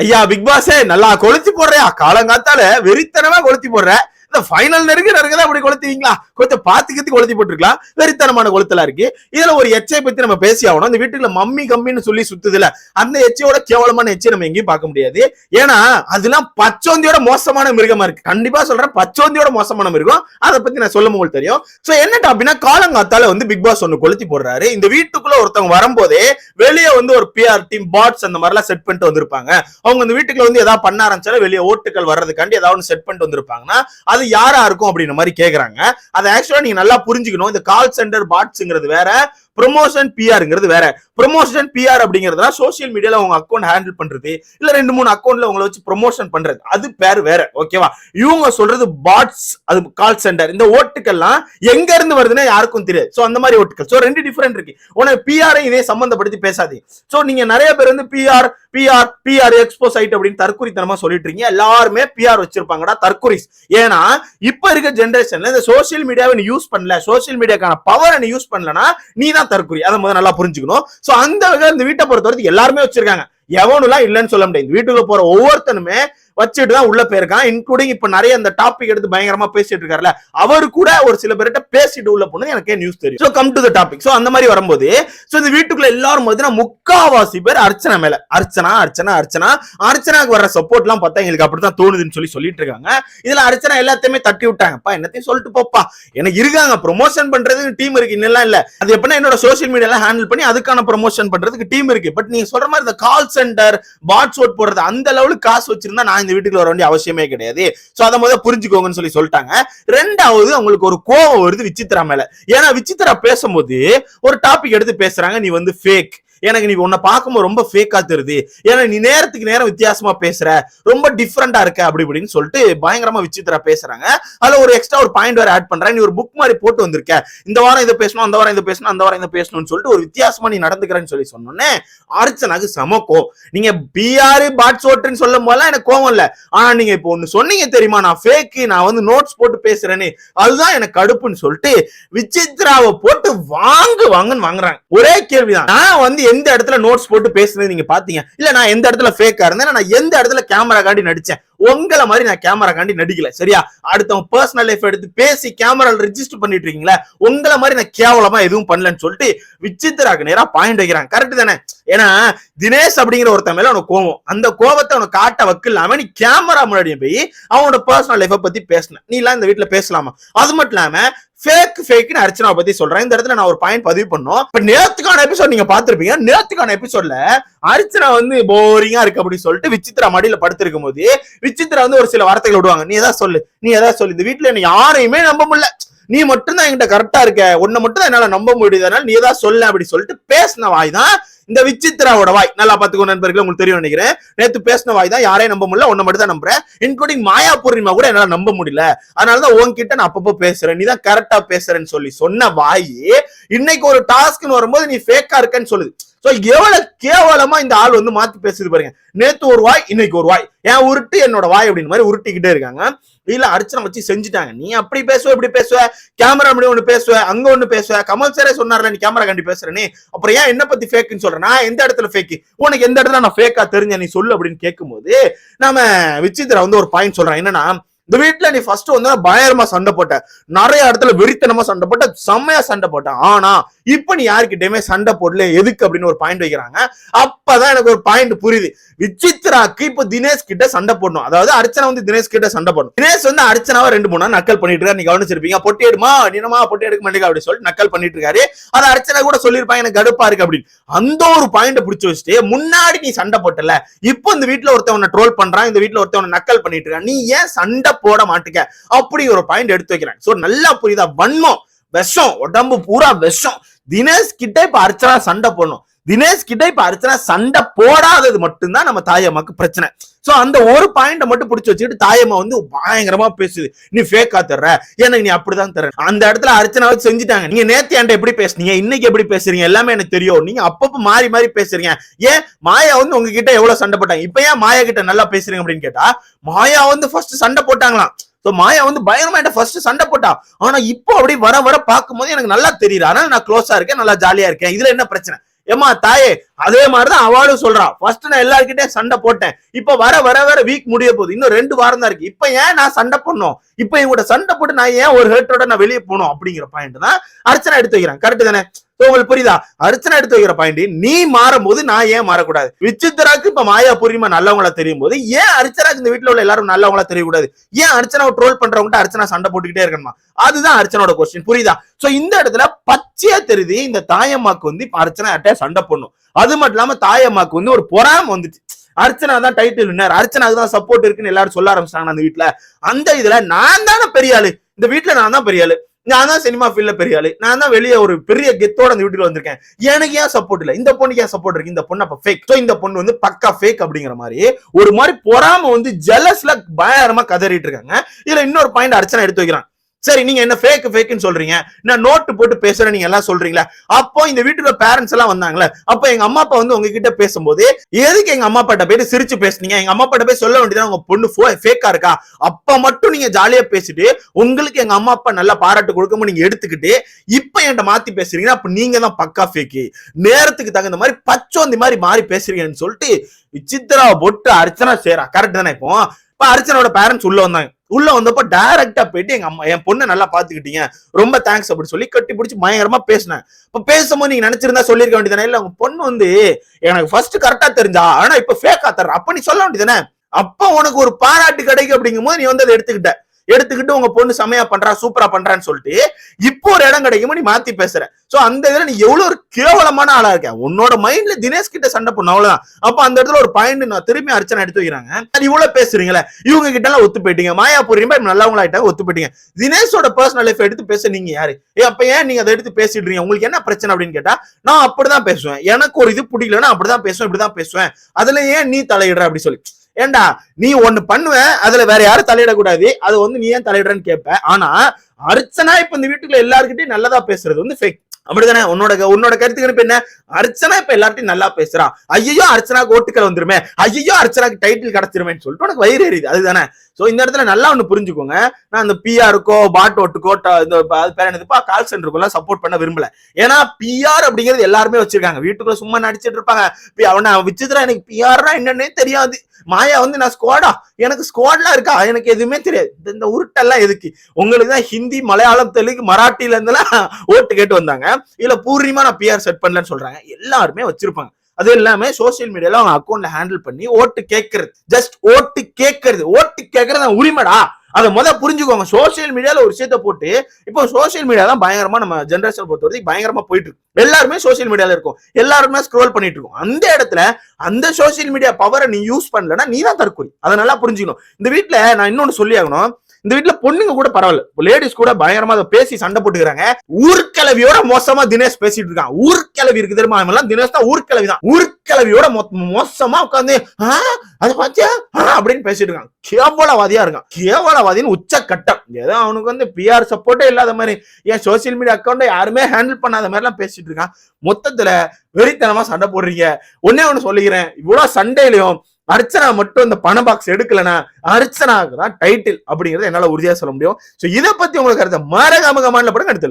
ஐயா பிக் பாஸே நல்லா கொளுத்தி போடுறியா? காலங்காத்தால வெறித்தனமா கொளுத்தி போடுற. இந்த ஃபைனல் நெருங்க நெருங்கதான் அப்படி கொளுத்துவீங்களா? கொஞ்சம் பாத்து கத்தி கொளுத்தி போட்டுருக்கலாம் வெறித்தனமான கொளுத்தலா இருக்கு. இதுல ஒரு எச்சை பத்தி நம்ம பேசி ஆகணும். இந்த வீட்டுல மம்மி கம்மின்னு சொல்லி சுத்துதுல அந்த எச்சையோட கேவலமான எச்சை நம்ம எங்கேயும் பார்க்க முடியாது. ஏன்னா அதெல்லாம் பச்சோந்தியோட மோசமான மிருகமா இருக்கு. கண்டிப்பா சொல்றேன் பச்சோந்தியோட மோசமான மிருகம். அதை பத்தி நான் சொல்லும் உங்களுக்கு தெரியும். சோ என்ன அப்படின்னா காலங்காத்தால வந்து பிக் பாஸ் ஒன்னு கொளுத்தி போடுறாரு. இந்த வீட்டுக்குள்ள ஒருத்தவங்க வரும்போதே வெளியே வந்து ஒரு பிஆர் டீம் பாட்ஸ் அந்த மாதிரிலாம் செட் பண்ணிட்டு வந்திருப்பாங்க. அவங்க இந்த வீட்டுக்குள்ள வந்து ஏதாவது பண்ண ஆரம்பிச்சாலும் வெளியே ஓட்டுகள் வர்றதுக்காண்டி ஏதாவது ஒன்று செட் பண்ணிட்டு வந்திருப்பாங்கன்னா அது யாரா இருக்கும் அப்படின்ற மாதிரி கேக்குறாங்க. அதை ஆக்சுவலா நீங்க நல்லா புரிஞ்சுக்கணும். இந்த கால் சென்டர் பாட்ஸ்ங்கிறது வேற ப்ரொமோஷன் பிஆர்ங்கிறது வேற. ப்ரொமோஷன் பிஆர் அப்படிங்கிறதுனா சோசியல் மீடியால உங்க அக்கௌண்ட் ஹேண்டில் பண்றது. இல்ல ரெண்டு மூணு அக்கௌண்ட்ல உங்களை வச்சு ப்ரொமோஷன் பண்றது. அது பேர் வேற ஓகேவா இவங்க சொல்றது பாட்ஸ் அது கால் சென்டர் இந்த ஓட்டுக்கள்லாம் எங்க இருந்து வருதுன்னா யாருக்கும் தெரியாது. சோ அந்த மாதிரி ஓட்டுகள் சோ ரெண்டு டிஃபரெண்ட் இருக்கு. உனக்கு பிஆரை இதே சம்பந்தப்படுத்தி பேசாதீங்க சோ நீங்க நிறைய பேர் வந்து PR PR PR expo site அப்படின்னு தற்குறித்தனமா சொல்லிட்டு இருக்கீங்க. எல்லாருமே பிஆர் வச்சிருப்பாங்கடா தற்குறிஸ் ஏன்னா இப்ப இருக்க ஜென்ரேஷன்ல இந்த சோஷியல் மீடியாவை நீ யூஸ் பண்ணல. சோசியல் மீடியாக்கான பவரை நீ யூஸ் பண்ணலன்னா நீ தான் தற்குறி அதை முதல்ல நல்லா புரிஞ்சுக்கணும். சோ அந்த வகையில் இந்த வீட்டை பொறுத்த வரைக்கும் எல்லாருமே வச்சிருக்காங்க. எவனுலாம் இல்லைன்னு சொல்ல முடியாது. வீட்டுக்கு வீட்டுக்குள்ள போற ஒவ்வொருத்தனுமே வச்சுட்டு தான் உள்ள போயிருக்கான் இன்க்ளூடிங் இப்ப நிறைய அந்த டாபிக் எடுத்து பயங்கரமா பேசிட்டு இருக்காருல்ல அவரு கூட ஒரு சில பேர்கிட்ட பேசிட்டு உள்ள போனது எனக்கே நியூஸ் தெரியும். So come to the topic so அந்த மாதிரி வரும்போது சோ இந்த வீட்டுக்குள்ள எல்லாரும் பார்த்தீங்கன்னா முக்காவாசி பேர் அர்ச்சனா மேல அர்ச்சனா அர்ச்சனா அர்ச்சனா அர்ச்சனாக்கு வர சப்போர்ட் எல்லாம் பார்த்தா எங்களுக்கு அப்படித்தான் தோணுதுன்னு சொல்லி சொல்லிட்டு இருக்காங்க. இதுல அர்ச்சனா எல்லாத்தையுமே தட்டி விட்டாங்கப்பா என்னத்தையும் சொல்லிட்டு போப்பா. எனக்கு இருக்காங்க ப்ரொமோஷன் பண்றதுக்கு டீம் இருக்கு இன்னெல்லாம் இல்ல. அது எப்படின்னா என்னோட சோஷியல் மீடியால ஹேண்டில் பண்ணி அதுக்கான ப்ரொமோஷன் பண்றதுக்கு டீம் இருக்கு. பட் நீங்க சொல்ற மாதிரி இந்த கால் சென்டர் பாட்ஸ் ஓட் போடுறது அந்த லெவலுக்கு காசு வச்சிருந்தா நான் இந்த வீட்டுக்குள்ள வர வேண்டிய அவசியமே கிடையாது. சோ அதை முதல்ல புரிஞ்சுக்கோங்கன்னு சொல்லி சொல்லிட்டாங்க. ரெண்டாவது அவங்களுக்கு ஒரு கோபம் வருது விசித்ரா மேல. ஏன்னா விசித்ரா பேசும்போது ஒரு டாபிக் எடுத்து பேசுறாங்க நீ வந்து ஃபேக் எனக்கு நீ உன்னை பார்க்கும்போது ரொம்ப ஃபேக்கா தெரியுது. ஏன்னா நீ நேரத்துக்கு நேரம் வித்தியாசமா பேசுற ரொம்ப டிஃப்ரெண்டா இருக்க அப்படி இப்படின்னு சொல்லிட்டு பயங்கரமா விசித்திரா பேசுறாங்க. அதுல ஒரு எக்ஸ்ட்ரா ஒரு பாயிண்ட் வேற ஆட் பண்றேன். நீ ஒரு புக் மாதிரி போட்டு வந்திருக்க. இந்த வாரம் இதை பேசணும் அந்த வாரம் இதை பேசணும் அந்த வாரம் இதை பேசணும்னு சொல்லிட்டு ஒரு வித்தியாசமா நீ நடந்துக்கிறேன்னு சொல்லி சொன்னோன்னே அர்ச்சனாக்கு சமக்கோ நீங்க பிஆர் பாட்ஸ் ஓட்டுன்னு சொல்லும் போதெல்லாம் எனக்கு கோவம் இல்ல. ஆனா நீங்க இப்போ ஒண்ணு சொன்னீங்க தெரியுமா? நான் ஃபேக்கு நான் வந்து நோட்ஸ் போட்டு பேசுறேன்னு. அதுதான் எனக்கு கடுப்புன்னு சொல்லிட்டு விசித்ராவை போட்டு வாங்கு வாங்குன்னு வாங்குறாங்க. ஒரே கேள்விதான். நான் வந்து எந்த இடத்துல நோட்ஸ் போட்டு பேசுனது நீங்க பாத்தீங்க இல்ல நான் எந்த இடத்துல ஃபேக்கா இருந்தேன்? நான் எந்த இடத்துல கேமரா காண்டி நடிச்சேன்? உங்களை மாதிரி நான் கேமரா காண்டி நடிக்கல. சரியா? அடுத்தவங்க பர்சனல் லைஃப் எடுத்து பேசி கேமரா ரிஜிஸ்டர் பண்ணிட்டு இருக்கீங்களா உங்களை மாதிரி நான் கேவலமா எதுவும் பண்ணலன்னு சொல்லிட்டு விசித்திராக்கு நேரா பாயிண்ட் வைக்கிறாங்க கரெக்ட் தானே? ஏன்னா தினேஷ் அப்படிங்கிற ஒருத்தன் மேல அவனுக்கு கோவம். அந்த கோவத்தை அவனுக்கு காட்ட வக்கில்லாம நீ கேமரா முன்னாடியும் போய் அவனோட பர்சனல் லைஃபை பத்தி பேசின. நீ எல்லாம் இந்த வீட்டுல பேசலாமா? அது மட்டும் இல்லாம ஃபேக் ஃபேக்னு அர்ச்சனாவை பத்தி சொல்றேன். இந்த இடத்துல நான் ஒரு பாயிண்ட் பதிவு பண்ணோம் இப்ப நேத்துக்கான எபிசோட் நீங்க பாத்திருப்பீங்க நேத்துக்கான எபிசோட்ல அர்ச்சனா வந்து போரிங்கா இருக்கு அப்படின்னு சொல்லிட்டு விசித்ரா மடியில படுத்திருக்கும் போது விசித்ரா வந்து ஒரு சில வார்த்தைகள் விடுவாங்க. நீ எதாவது சொல்லு. நீ எதாவது சொல்லு. இந்த வீட்டுல என்ன யாரையுமே நம்ப முடியல. நீ மட்டும் தான் என்கிட்ட கரெக்டா இருக்க. உன்னை மட்டும் தான் என்னால நம்ப முடியுது. அதனால நீ ஏதாவது சொல்ல அப்படின்னு சொல்லிட்டு பேசின வாய் தான் இந்த விசித்ராவோட வாய். நல்லா பாத்துக்கோ நண்பர்கள் உங்களுக்கு தெரியும் நினைக்கிறேன். நேத்து பேசின வாய் தான் யாரையும் நம்ப முடியல ஒன்னு மட்டும் தான் நம்புறேன். இன்க்ளூடிங் மாயா பூர்ணிமா கூட என்னால நம்ப முடியல. அதனாலதான் உன்கிட்ட நான் அப்பப்போ பேசுறேன். நீ தான் கரெக்டா பேசுறேன்னு சொல்லி சொன்ன வாய் இன்னைக்கு ஒரு டாஸ்க்னு வரும்போது நீ ஃபேக்கா இருக்கன்னு சொல்லுது. சோ எவ்வளவு கேவலமா இந்த ஆள் வந்து மாத்தி பேசுது பாருங்க. நேத்து ஒரு வாய் இன்னைக்கு ஒரு வாய். ஏன் உருட்டு என்னோட வாய் அப்படின்னு மாதிரி உருட்டிக்கிட்டே இருக்காங்க. இல்ல அர்ச்சனை வச்சு செஞ்சுட்டாங்க. நீ அப்படி பேசுவ இப்படி பேசுவ? கேமரா முன்னாடி ஒண்ணு பேசுவ அங்க ஒண்ணு பேசுவ? கமல் சாரே சொன்னார்ல நீ கேமரா கண்டி பேசுறேன்னு. அப்புறம் ஏன் என்ன பத்தி ஃபேக்குன்னு சொல்ற? நான் எந்த இடத்துல ஃபேக்கு உனக்கு எந்த இடத்துல நான் ஃபேக்கா தெரிஞ்ச நீ சொல்லு அப்படின்னு கேட்கும்போது நாம விசித்திரா வந்து ஒரு பாயிண்ட் சொல்றேன். என்னன்னா இந்த வீட்டுல நீ ஃபர்ஸ்ட் வந்து பயங்கரமா சண்டை போட்ட. நிறைய இடத்துல வெறித்தனமா சண்டை போட்ட. செம்மையா சண்டை போட்ட. ஆனா இப்ப நீ யாருக்கிட்டயுமே சண்டை போடல எதுக்கு அப்படின்னு ஒரு பாயிண்ட் வைக்கிறாங்க. அப்பதான் எனக்கு ஒரு பாயிண்ட் புரியுது. விசித்ராக்கு இப்ப தினேஷ் கிட்ட சண்டை போடணும். அதாவது அர்ச்சனா வந்து தினேஷ் கிட்ட சண்டை போடணும். தினேஷ் வந்து அர்ச்சனாவை ரெண்டு மூணு நாள் நக்கல் பண்ணிட்டு இருக்காரு. நீ கவனிச்சிருப்பீங்க. பொட்டி எடுமா? நினமா பொட்டி எடுக்க மாட்டேங்க அப்படின்னு சொல்லிட்டு நக்கல் பண்ணிட்டு இருக்காரு. அது அர்ச்சனா கூட சொல்லியிருப்பாங்க எனக்கு கடுப்பா இருக்கு அப்படின்னு. அந்த ஒரு பாயிண்ட் பிடிச்சு வச்சுட்டு முன்னாடி நீ சண்டை போட்டல. இப்போ இந்த வீட்டுல ஒருத்தவனை ட்ரோல் பண்றான். இந்த வீட்டுல ஒருத்தவனை நக்கல் பண்ணிட்டு இருக்கான். நீ ஏன் சண்டை போட மாட்டுக்க அப்படி ஒரு பாயிண்ட் எடுத்து வைக்கிறேன். ஸோ நல்லா புரியுதா? வன்மம் விஷம் உடம்பு பூரா விஷம். தினேஷ் கிட்ட இப்ப அர்ச்சனா சண்டை போடணும். தினேஷ் கிட்ட இப்ப அர்ச்சனா சண்டை போடாதது மட்டும்தான் நம்ம தாயம்மாக்கு பிரச்சனை. சோ அந்த ஒரு பாயிண்ட மட்டும் பிடிச்சி வச்சுக்கிட்டு தாயம்மா வந்து பயங்கரமா பேசுது. நீ ஃபேக்கா தர்ற. எனக்கு நீ அப்படிதான் தர அந்த இடத்துல அர்ச்சனா வச்சு செஞ்சுட்டாங்க. நீங்க நேத்தி என்கிட்ட எப்படி பேசுனீங்க? இன்னைக்கு எப்படி பேசுறீங்க? எல்லாமே எனக்கு தெரியும். நீங்க அப்பப்ப மாறி மாறி பேசுறீங்க. ஏன்? மாயா வந்து உங்ககிட்ட எவ்வளவு சண்டை போட்டாங்க? இப்ப ஏன் மாயா கிட்ட நல்லா பேசுறீங்க அப்படின்னு கேட்டா மாயா வந்து ஃபர்ஸ்ட் சண்டை போட்டாங்களாம். ஸோ மாயா வந்து பயங்கரமா என்கிட்ட ஃபர்ஸ்ட் சண்டை போட்டா. ஆனா இப்போ அப்படி வர வர பார்க்கும்போது எனக்கு நல்லா தெரியுது. ஆனால் நான் க்ளோஸா இருக்கேன் நல்லா ஜாலியா இருக்கேன். இதுல என்ன பிரச்சனை? ஏமா தாயே அதே மாதிரிதான் அவளும் சொல்றா ஃபர்ஸ்ட் நான் எல்லாருக்கிட்டே சண்டை போட்டேன். இப்ப வர வர வர வீக் முடிய போகுது. இன்னும் ரெண்டு வாரம் தான் இருக்கு. இப்ப ஏன் நான் சண்டை பண்ணணும் இப்ப இவங்க சண்டை போட்டு நான் ஏன் ஒரு ஹேட்டோட நான் வெளியே போகணும் அப்படிங்கிற பாயிண்ட் தான் அர்ச்சனை எடுத்து வைக்கிறேன். கரெக்ட் தானே? உங்களுக்கு புரியுதா? அர்ச்சனை எடுத்து வைக்கிற பாயிண்ட் நீ மாறும் போது நான் ஏன் மாறக்கூடாது? விசித்திராக்கு இப்ப மாயா பூர்ணிமா நல்லவங்களா தெரியும் போது ஏன் அர்ச்சனாக்கு இந்த வீட்டுல உள்ள எல்லாரும் நல்லவங்களா தெரியக்கூடாது? ஏன் அர்ச்சனாவை ட்ரோல் பண்றவங்க அர்ச்சனா சண்டை போட்டுக்கிட்டே இருக்கணுமா? அதுதான் அர்ச்சனோட கொஸ்டின் புரியுதா? சோ இந்த இடத்துல பச்சையா தெரியுது இந்த தாயம்மாக்கு வந்து இப்ப அர்ச்சனா யார்கிட்டயா சண்டை பண்ணும் அது மட்டும் இல்லாம தாயம்மாக்கு வந்து ஒரு பொறாம வந்துச்சு. அர்ச்சனா தான் டைட்டில் வின்னர் அர்ச்சனாக்கு தான் சப்போர்ட் இருக்குன்னு எல்லாரும் சொல்ல ஆரம்பிச்சாங்க அந்த வீட்டுல அந்த இதுல நான் தானே பெரிய ஆளு. இந்த வீட்டுல நான் தான் பெரிய ஆளு. நான் தான் சினிமா ஃபீல்ட்ல பெரிய ஆளு. நான் தான் வெளியே ஒரு பெரிய கெத்தோட அந்த வீட்டுல வந்திருக்கேன். எனக்கு ஏன் சப்போர்ட் இல்ல? இந்த பொண்ணுக்கு ஏன் சப்போர்ட் இருக்கு? இந்த பொண்ணு அப்ப ஃபேக் சோ இந்த பொண்ணு வந்து பக்கா ஃபேக் அப்படிங்கிற மாதிரி ஒரு மாதிரி பொறாம வந்து ஜெலஸ்ல பயங்கரமா கதறிட்டு இருக்காங்க. இதுல இன்னொரு பாயிண்ட் அர்ச்சனை எடுத்து வைக்கிறான். சரி நீங்க என்ன ஃபேக் ஃபேக்னு சொல்றீங்க. நான் நோட்டு போட்டு பேசுறேன் நீங்க எல்லாம் சொல்றீங்களா? அப்போ இந்த வீட்டுல பேரண்ட்ஸ் எல்லாம் வந்தாங்களே அப்போ எங்க அம்மா அப்பா வந்து உங்ககிட்ட பேசும்போது எதுக்கு எங்க அம்மா அப்பாட்ட போயிட்டு சிரிச்சு பேசுனீங்க? எங்க அம்மா அப்பாட்ட போய் சொல்ல வேண்டியது உங்க பொண்ணு ஃபேக்கா இருக்கா? அப்ப மட்டும் நீங்க ஜாலியா பேசிட்டு உங்களுக்கு எங்க அம்மா அப்பா நல்லா பாராட்டு கொடுக்காம நீங்க எடுத்துக்கிட்டு இப்ப என்கிட்ட மாத்தி பேசுறீங்கன்னா அப்ப நீங்க தான் பக்கா ஃபேக்கு நேரத்துக்கு தகுந்த மாதிரி பச்சோந்தி மாதிரி மாறி பேசுறீங்கன்னு சொல்லிட்டு சித்ரா போட்டு அர்ச்சனா சேரா கரெக்ட் தானே இப்போ? இப்ப அர்ச்சனோட பேரண்ட்ஸ் உள்ள வந்தாங்க. உள்ள வந்தப்போ டைரக்டா போயிட்டு எங்க அம்மா என் பொண்ணை நல்லா பாத்துக்கிட்டீங்க ரொம்ப தேங்க்ஸ் அப்படி சொல்லி கட்டி பிடிச்சி பயங்கரமா பேசினேன். இப்ப பேசும்போது நீங்க நினைச்சிருந்தா சொல்லிருக்க வேண்டியதானே இல்ல உங்க பொண்ணு வந்து எனக்கு ஃபர்ஸ்ட் கரெக்டா தெரிஞ்சா ஆனா இப்ப ஃபேக்கா தர்ற. அப்ப நீ சொல்ல வேண்டியதானே அப்ப உனக்கு ஒரு பாராட்டு கிடைக்கும் அப்படிங்கும் போது நீ வந்து அதை எடுத்துக்கிட்ட. எடுத்துக்கிட்டு உங்க பொண்ணு செமையா பண்றா சூப்பரா பண்றான்னு சொல்லிட்டு இப்போ ஒரு இடம் கிடைக்கும் நீ மாத்தி பேசுற. சோ அந்த இதுல நீ எவ்வளவு ஒரு கேவலமான ஆளா இருக்க? உன்னோட மைண்ட்ல தினேஷ் கிட்ட சண்டை பண்ண அவ்வளவுதான். அப்ப அந்த இடத்துல ஒரு பாயிண்ட் நான் திரும்பி அர்ச்சனை எடுத்து வைக்கிறாங்க. இவ்வளவு பேசுறீங்களே? இவங்க கிட்ட எல்லாம் ஒத்து போயிட்டீங்க. மாயாபுரி பூர்ணிமா நல்லவங்களா ஒத்து போயிட்டீங்க. தினேஷோட பர்சனல் லைஃப் எடுத்து பேச நீங்க யாரு? ஏ அப்ப ஏன் நீங்க அதை எடுத்து பேசிடுறீங்க உங்களுக்கு என்ன பிரச்சனை அப்படின்னு கேட்டா நான் அப்படிதான் பேசுவேன். எனக்கு ஒரு இது பிடிக்கலன்னா அப்படிதான் பேசுவேன் இப்படிதான் பேசுவேன். அதுல ஏன் நீ தலையிடுற அப்படி சொல்லி. ஏண்டா நீ ஒண்ணு பண்ணுவ அதுல வேற யாரும் தலையிடக்கூடாது. அது வந்து நீ ஏன் தலையிடுறன்னு கேட்ப ஆனா அர்ச்சனா இப்ப இந்த வீட்டுக்குள்ள எல்லாருக்கிட்டையும் நல்லதா பேசுறது வந்து ஃபேக் அப்படிதானே? உன்னோட உன்னோட கருத்துக்கு என்ன அர்ச்சனா இப்ப எல்லார்ட்டையும் நல்லா பேசுறான் ஐயோ அர்ச்சனாக்கு ஓட்டுக்கள் வந்துருமே. ஐயோ அர்ச்சனாக்கு டைட்டில் கிடைச்சிருமேன்னு சொல்லிட்டு உனக்கு வயிறு எறியுது அதுதானே? சோ இந்த இடத்துல நல்லா ஒண்ணு புரிஞ்சுக்கோங்க. நான் அந்த பிஆருக்கோ பாட் ஓட்டுக்கோ இந்த அது பேர் என்னதுப்பா கால் சென்டருக்குள்ள சப்போர்ட் பண்ண விரும்பல. ஏன்னா பிஆர் அப்படிங்கிறது எல்லாருமே வச்சிருக்காங்க. வீட்டுக்குள்ள சும்மா நடிச்சிட்டு இருப்பாங்க. அவனை அவன எனக்கு பிஆர்னா என்னன்னே தெரியாது. மாயா வந்து நான் ஸ்குவாடா எனக்கு ஸ்குவாட்லாம் இருக்கா? எனக்கு எதுவுமே தெரியாது. இந்த- உருட்டெல்லாம் எதுக்கு? உங்களுக்கு தான் ஹிந்தி மலையாளம் தெலுங்கு மராட்டில இருந்தெல்லாம் ஓட்டு கேட்டு வந்தாங்க. இல்ல பூர்ணிமா நான் பிஆர் செட் பண்ணலன்னு சொல்றாங்க. எல்லாருமே வச்சிருப்பாங்க. அது எல்லாமே சோசியல் மீடியால அவங்க அக்கௌண்ட்ல ஹேண்டில் பண்ணி ஓட்டு கேட்கறது ஜஸ்ட் ஓட்டு கேட்கறது ஓட்டு கேட்கறது உரிமைடா. அதை முத புரிஞ்சுக்கோங்க. சோசியல் மீடியால ஒரு விஷயத்த போட்டு இப்போ சோசியல் மீடியா தான் பயங்கரமா நம்ம ஜென்ரேஷன் பொறுத்த வரைக்கும் பயங்கரமா போயிட்டு இருக்கு. எல்லாருமே சோசியல் மீடியால இருக்கும். எல்லாருமே ஸ்க்ரோல் பண்ணிட்டு இருக்கோம். அந்த இடத்துல அந்த சோசியல் மீடியா பவரை நீ யூஸ் பண்ணலன்னா நீ தான் தற்கொலை. அதை நல்லா புரிஞ்சுக்கணும். இந்த வீட்ல நான் இன்னொன்னு சொல்லி ஆகணும் இந்த வீட்ல பொண்ணுங்க கூட பரவாயில்ல. லேடிஸ் கூட பயங்கரமா அதை பேசி சண்டை போட்டுக்கிறாங்க. ஊர்க்கிழவியோட மோசமா தினேஷ் பேசிட்டு இருக்கான். ஊர்க்கிழவி இருக்கு தெரியுமா? அவன் எல்லாம் தினேஷ் தான் ஊர்க்கிழவி தான். ஊர்க்கிழவியோட மோசமா உட்காந்து அது பார்த்தியா? அப்படின்னு பேசிட்டு இருக்கான். கேவலவாதியா இருக்கான். கேவலவாதின்னு உச்ச கட்டம் ஏதோ அவனுக்கு வந்து பிஆர் சப்போர்ட்டே இல்லாத மாதிரி. ஏன் சோசியல் மீடியா அக்கௌண்ட்டை யாருமே ஹேண்டில் பண்ணாத மாதிரி எல்லாம் பேசிட்டு இருக்கான். மொத்தத்துல வெறித்தனமா சண்டை போடுறீங்க. ஒன்னே ஒண்ணு சொல்லிக்கிறேன். இவ்வளவு சண்டையிலையும் அர்ச்சனா மட்டும் இந்த பண பாக்ஸ் எடுக்கலனா அர்ச்சனாக்கு தான் டைட்டில் அப்படிங்கறத என்னால உறுதியா சொல்ல முடியும். சோ இதை பத்தி உங்களுக்கு கருத்தை மறக்காம கமாண்ட்ல படம் எடுத்து